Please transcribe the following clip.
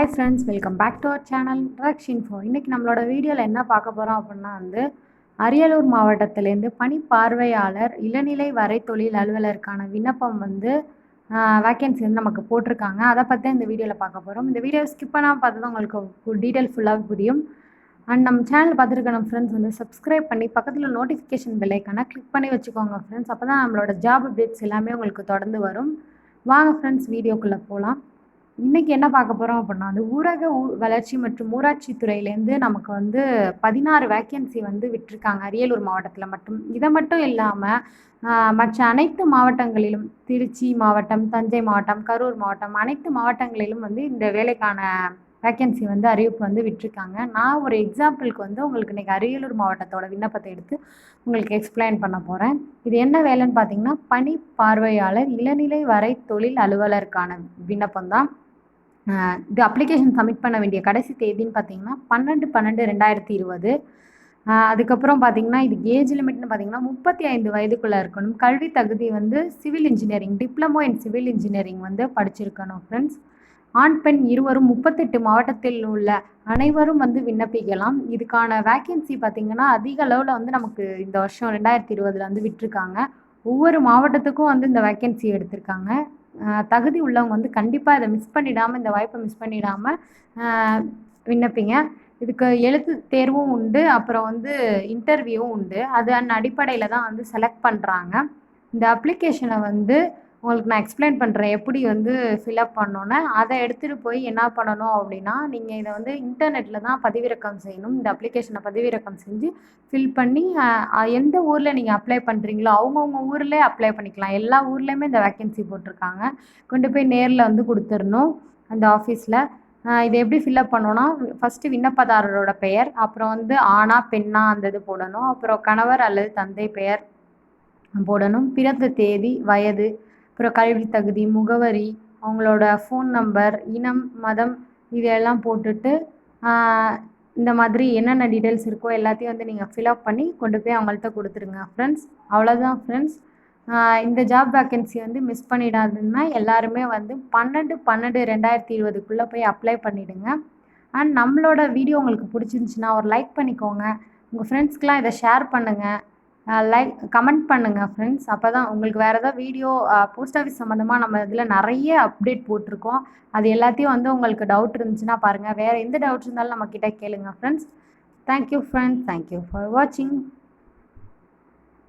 Hi friends welcome back to our channel trucks four இன்றைக்கி நம்மளோட வீடியோவில் என்ன பார்க்க போகிறோம் அப்படின்னா வந்து அரியலூர் மாவட்டத்திலேருந்து பணி பார்வையாளர் இளநிலை வரை தொழில் அலுவலருக்கான விண்ணப்பம் வந்து வேக்கன்சி வந்து நமக்கு போட்டிருக்காங்க. அதை பற்றி தான் இந்த வீடியோவில் பார்க்க போகிறோம் இந்த வீடியோ ஸ்கிப் பண்ணால் பார்த்து தான் உங்களுக்கு டீட்டெயில் ஃபுல்லாக புரியும். அண்ட் நம்ம சேனல் பார்த்துருக்க நம்ம ஃப்ரெண்ட்ஸ் வந்து சப்ஸ்கிரைப் பண்ணி பக்கத்தில் நோட்டிஃபிகேஷன் பெல்லைக்கான கிளிக் பண்ணி வச்சுக்கோங்க ஃப்ரெண்ட்ஸ் அப்போ தான் நம்மளோட ஜாப் அப்டேட்ஸ் எல்லாமே உங்களுக்கு தொடர்ந்து வரும். வாங்க ஃப்ரெண்ட்ஸ் வீடியோக்குள்ளே போகலாம் இன்றைக்கி என்ன பார்க்க போகிறோம் அப்படின்னா அந்த ஊரக ஊ வளர்ச்சி மற்றும் ஊராட்சி துறையிலேருந்து நமக்கு வந்து பதினாறு வேக்கன்சி வந்து விட்டுருக்காங்க. அரியலூர் மாவட்டத்தில் மட்டும். இதை மட்டும் இல்லாமல் மற்ற அனைத்து மாவட்டங்களிலும் திருச்சி மாவட்டம் தஞ்சை மாவட்டம் கரூர் மாவட்டம் அனைத்து மாவட்டங்களிலும் வந்து இந்த வேலைக்கான வேக்கன்சி வந்து அறிவிப்பு வந்து விட்டுருக்காங்க. நான் ஒரு எக்ஸாம்பிளுக்கு வந்து உங்களுக்கு இன்றைக்கி அரியலூர் மாவட்டத்தோட விண்ணப்பத்தை எடுத்து உங்களுக்கு எக்ஸ்பிளைன் பண்ண போகிறேன் இது என்ன வேலைன்னு பார்த்தீங்கன்னா பணி பார்வையாளர் இளநிலை வரை தொழில் அலுவலருக்கான விண்ணப்பம் தான் இது அப்ளிகேஷன் சப்மிட் பண்ண வேண்டிய கடைசி தேதின்னு பார்த்தீங்கன்னா பன்னெண்டு பன்னெண்டு ரெண்டாயிரத்தி இருபது. அதுக்கப்புறம் பார்த்தீங்கன்னா இது ஏஜ் லிமிட்னு பார்த்தீங்கன்னா முப்பத்தி ஐந்து வயதுக்குள்ளே இருக்கணும். கல்வி தகுதி வந்து civil engineering diploma in civil engineering வந்து படிச்சிருக்கணும் ஃப்ரெண்ட்ஸ் ஆண் பெண் இருவரும் முப்பத்தெட்டு மாவட்டத்தில் உள்ள அனைவரும் வந்து விண்ணப்பிக்கலாம். இதுக்கான வேக்கன்சி பார்த்திங்கன்னா அதிக அளவில் வந்து நமக்கு இந்த வருஷம் ரெண்டாயிரத்தி இருபதில் வந்து விட்டுருக்காங்க. ஒவ்வொரு மாவட்டத்துக்கும் வந்து இந்த வேக்கன்சி எடுத்திருக்காங்க. தகுதி உள்ளவங்க வந்து கண்டிப்பாக இதை மிஸ் பண்ணிடாமல் இந்த வாய்ப்பை மிஸ் பண்ணிடாமல் விண்ணப்பிங்க. இதுக்கு எழுத்து தேர்வும் உண்டு அப்புறம் வந்து இன்டர்வியூவும் உண்டு. அது அதன் அடிப்படையில் தான் வந்து செலக்ட் பண்ணுறாங்க இந்த அப்ளிகேஷனை வந்து உங்களுக்கு நான் எக்ஸ்பிளைன் பண்ணுறேன் எப்படி வந்து ஃபில்அப் பண்ணோன்னு அதை எடுத்துகிட்டு போய் என்ன பண்ணணும் அப்படின்னா நீங்கள் இதை வந்து இன்டர்நெட்டில் தான் பதிவிறக்கம் செய்யணும். இந்த அப்ளிகேஷனை பதிவிறக்கம் செஞ்சு ஃபில் பண்ணி எந்த ஊரில் நீங்கள் அப்ளை பண்ணுறீங்களோ அவங்கவுங்க ஊர்லேயே அப்ளை பண்ணிக்கலாம். எல்லா ஊர்லேயுமே இந்த வேக்கன்சி போட்டிருக்காங்க. கொண்டு போய் நேரில் வந்து கொடுத்துடணும் அந்த ஆஃபீஸில் இதை எப்படி ஃபில்அப் பண்ணோன்னா ஃபஸ்ட்டு விண்ணப்பதாரரோட பெயர் அப்புறம் வந்து ஆணா பெண்ணா அந்த இது போடணும். அப்புறம் கணவர் அல்லது தந்தை பெயர் போடணும். பிறந்த தேதி வயது அப்புறம் கல்வி தகுதி முகவரி அவங்களோட ஃபோன் நம்பர் இனம் மதம் இதையெல்லாம் போட்டுட்டு இந்த மாதிரி என்னென்ன டீட்டெயில்ஸ் இருக்கோ எல்லாத்தையும் வந்து நீங்கள் ஃபில்அப் பண்ணி கொண்டு போய் அவங்கள்ட்ட கொடுத்துருங்க. ஃப்ரெண்ட்ஸ் அவ்வளோதான் ஃப்ரெண்ட்ஸ் இந்த ஜாப் வேக்கன்சி வந்து மிஸ் பண்ணிடாதுன்னா எல்லாருமே வந்து பன்னெண்டு பன்னெண்டு ரெண்டாயிரத்தி இருபதுக்குள்ளே போய் அப்ளை பண்ணிவிடுங்க அண்ட் நம்மளோட வீடியோ உங்களுக்கு பிடிச்சிருந்துச்சின்னா ஒரு லைக் பண்ணிக்கோங்க. உங்கள் ஃப்ரெண்ட்ஸ்க்கெலாம் இதை ஷேர் பண்ணுங்கள் லைக் கமெண்ட் பண்ணுங்கள் ஃப்ரெண்ட்ஸ் அப்போ தான் உங்களுக்கு வேறு ஏதாவது வீடியோ போஸ்ட் ஆஃபீஸ் சம்மந்தமாக நம்ம இதில் நிறைய அப்டேட் போட்டிருக்கோம். அது எல்லாத்தையும் வந்து உங்களுக்கு டவுட் இருந்துச்சுன்னா பாருங்கள் வேறு எந்த டவுட் இருந்தாலும் நம்மக்கிட்ட கேளுங்க friends thank you friends thank you for வாட்சிங்